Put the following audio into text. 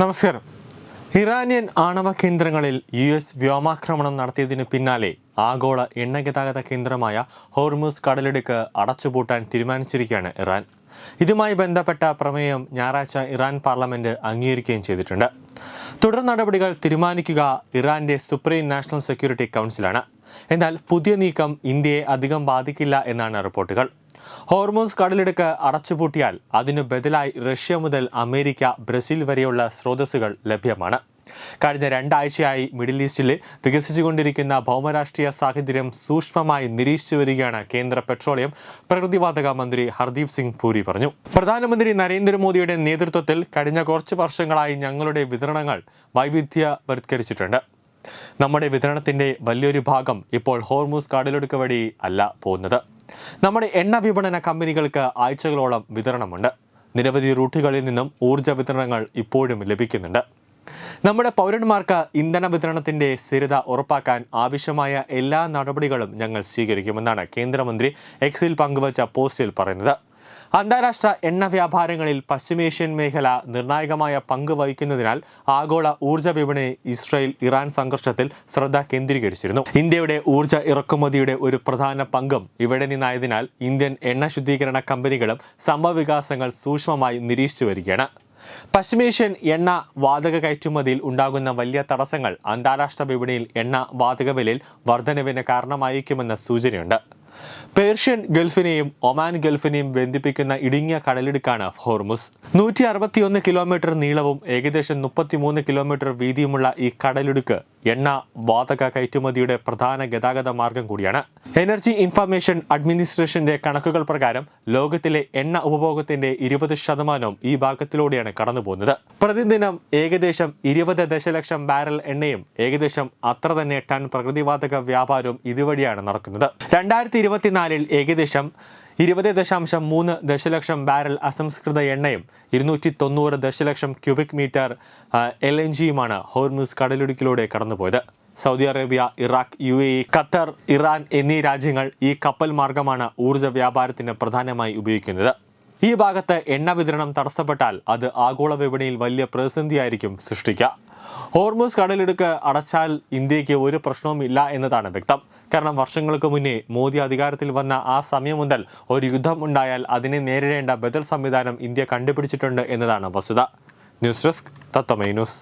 നമസ്കാരം. ഇറാനിയൻ ആണവ കേന്ദ്രങ്ങളിൽ യു എസ് വ്യോമാക്രമണം നടത്തിയതിനു പിന്നാലെ ആഗോള എണ്ണ ഗതാഗത കേന്ദ്രമായ ഹോർമൂസ് കടലിടുക്ക് അടച്ചുപൂട്ടാൻ തീരുമാനിച്ചിരിക്കുകയാണ് ഇറാൻ. ഇതുമായി ബന്ധപ്പെട്ട പ്രമേയം ഞായറാഴ്ച ഇറാൻ പാർലമെന്റ് അംഗീകരിക്കുകയും ചെയ്തിട്ടുണ്ട്. തുടർ നടപടികൾ തീരുമാനിക്കുക ഇറാന്റെ സുപ്രീം നാഷണൽ സെക്യൂരിറ്റി കൗൺസിലാണ്. എന്നാൽ പുതിയ നീക്കം ഇന്ത്യയെ അധികം ബാധിക്കില്ല എന്നാണ് റിപ്പോർട്ടുകൾ. ഹോർമോസ് കടലിടുക്ക് അടച്ചുപൂട്ടിയാൽ അതിനു ബദലായി റഷ്യ മുതൽ അമേരിക്ക ബ്രസീൽ വരെയുള്ള സ്രോതസ്സുകൾ ലഭ്യമാണ്. കഴിഞ്ഞ രണ്ടാഴ്ചയായി മിഡിൽ ഈസ്റ്റിൽ വികസിച്ചുകൊണ്ടിരിക്കുന്ന ഭൗമരാഷ്ട്രീയ സാഹചര്യം സൂക്ഷ്മമായി നിരീക്ഷിച്ചു വരികയാണ് കേന്ദ്ര പെട്രോളിയം പ്രകൃതിവാതക മന്ത്രി ഹർദീപ് സിംഗ് പുരി പറഞ്ഞു. പ്രധാനമന്ത്രി നരേന്ദ്രമോദിയുടെ നേതൃത്വത്തിൽ കഴിഞ്ഞ കുറച്ച് വർഷങ്ങളായി ഞങ്ങളുടെ വിതരണങ്ങൾ വൈവിധ്യവത്കരിച്ചിട്ടുണ്ട്. നമ്മുടെ വിതരണത്തിന്റെ വലിയൊരു ഭാഗം ഇപ്പോൾ ഹോർമൂസ് കടലെടുക്ക വഴി അല്ല പോകുന്നത്. നമ്മുടെ എണ്ണ വിപണന കമ്പനികൾക്ക് ആഴ്ചകളോളം വിതരണമുണ്ട്. നിരവധി റൂട്ടുകളിൽ നിന്നും ഊർജ വിതരണങ്ങൾ ഇപ്പോഴും ലഭിക്കുന്നുണ്ട്. നമ്മുടെ പൗരന്മാർക്ക് ഇന്ധന വിതരണത്തിന്റെ സ്ഥിരത ഉറപ്പാക്കാൻ ആവശ്യമായ എല്ലാ നടപടികളും ഞങ്ങൾ സ്വീകരിക്കുമെന്നാണ് കേന്ദ്രമന്ത്രി എക്സിൽ പങ്കുവച്ച പോസ്റ്റിൽ പറയുന്നത്. അന്താരാഷ്ട്ര എണ്ണ വ്യാപാരങ്ങളിൽ പശ്ചിമേഷ്യൻ മേഖല നിർണായകമായ പങ്ക് വഹിക്കുന്നതിനാൽ ആഗോള ഊർജ വിപണി ഇസ്രായേൽ ഇറാൻ സംഘർഷത്തിൽ ശ്രദ്ധ കേന്ദ്രീകരിച്ചിരുന്നു. ഇന്ത്യയുടെ ഊർജ ഇറക്കുമതിയുടെ ഒരു പ്രധാന പങ്കും ഇവിടെ നിന്നായതിനാൽ ഇന്ത്യൻ എണ്ണ ശുദ്ധീകരണ കമ്പനികളും സംഭവവികാസങ്ങൾ സൂക്ഷ്മമായി നിരീക്ഷിച്ചു വരികയാണ്. പശ്ചിമേഷ്യൻ എണ്ണ വാതക കയറ്റുമതിയിൽ ഉണ്ടാകുന്ന വലിയ തടസ്സങ്ങൾ അന്താരാഷ്ട്ര വിപണിയിൽ എണ്ണ വാതക വിലയിൽ വർധനവിന് കാരണമായിരിക്കുമെന്ന സൂചനയുണ്ട്. പേർഷ്യൻ ഗൾഫിനെയും ഒമാൻ ഗൾഫിനെയും ബന്ധിപ്പിക്കുന്ന ഇടുങ്ങിയ കടലിടുക്കാണ് ഹോർമുസ്. നൂറ്റി അറുപത്തിയൊന്ന് കിലോമീറ്റർ നീളവും ഏകദേശം മുപ്പത്തിമൂന്ന് കിലോമീറ്റർ വീതിയുമുള്ള ഈ കടലിടുക്ക് എണ്ണ വാതക കയറ്റുമതിയുടെ പ്രധാന ഗതാഗത മാർഗം കൂടിയാണ്. എനർജി ഇൻഫർമേഷൻ അഡ്മിനിസ്ട്രേഷന്റെ കണക്കുകൾ പ്രകാരം ലോകത്തിലെ എണ്ണ ഉപഭോഗത്തിന്റെ ഇരുപത് ശതമാനവും ഈ ഭാഗത്തിലൂടെയാണ് കടന്നുപോകുന്നത്. പ്രതിദിനം ഏകദേശം ഇരുപത് ദശലക്ഷം ബാരൽ എണ്ണയും ഏകദേശം അത്ര തന്നെ ടൺ പ്രകൃതിവാതക വ്യാപാരവും ഇതുവഴിയാണ് നടക്കുന്നത്. രണ്ടായിരത്തി ഏകദേശം ഇരുപത് ദശാംശം മൂന്ന് ദശലക്ഷം ബാരൽ അസംസ്കൃത എണ്ണയും ഇരുന്നൂറ്റി തൊണ്ണൂറ് ദശലക്ഷം ക്യൂബിക് മീറ്റർ എൽ എൻ ജിയുമാണ് ഹോർമുസ് കടലിടുക്കിലൂടെ കടന്നുപോയത്. Saudi Arabia Iraq U A Qatar Iran എന്നീ രാജ്യങ്ങൾ ഈ കപ്പൽ മാർഗമാണ് ഊർജ വ്യാപാരത്തിന് പ്രധാനമായി ഉപയോഗിക്കുന്നത്. ഈ ഭാഗത്ത് എണ്ണ വിതരണം തടസ്സപ്പെട്ടാൽ അത് ആഗോള വിപണിയിൽ വലിയ പ്രതിസന്ധിയായിരിക്കും സൃഷ്ടിക്കുക. ഹോർമൂസ് കടലിടുക്ക് അടച്ചാൽ ഇന്ത്യയ്ക്ക് ഒരു പ്രശ്നവും ഇല്ല എന്നതാണ് വ്യക്തം. കാരണം വർഷങ്ങൾക്ക് മുന്നേ മോദി അധികാരത്തിൽ വന്ന ആ സമയം മുതൽ ഒരു യുദ്ധം ഉണ്ടായാൽ അതിനെ നേരിടേണ്ട ബദൽ സംവിധാനം ഇന്ത്യ കണ്ടുപിടിച്ചിട്ടുണ്ട് എന്നതാണ് വസ്തുത. News desk Tatwamayi news.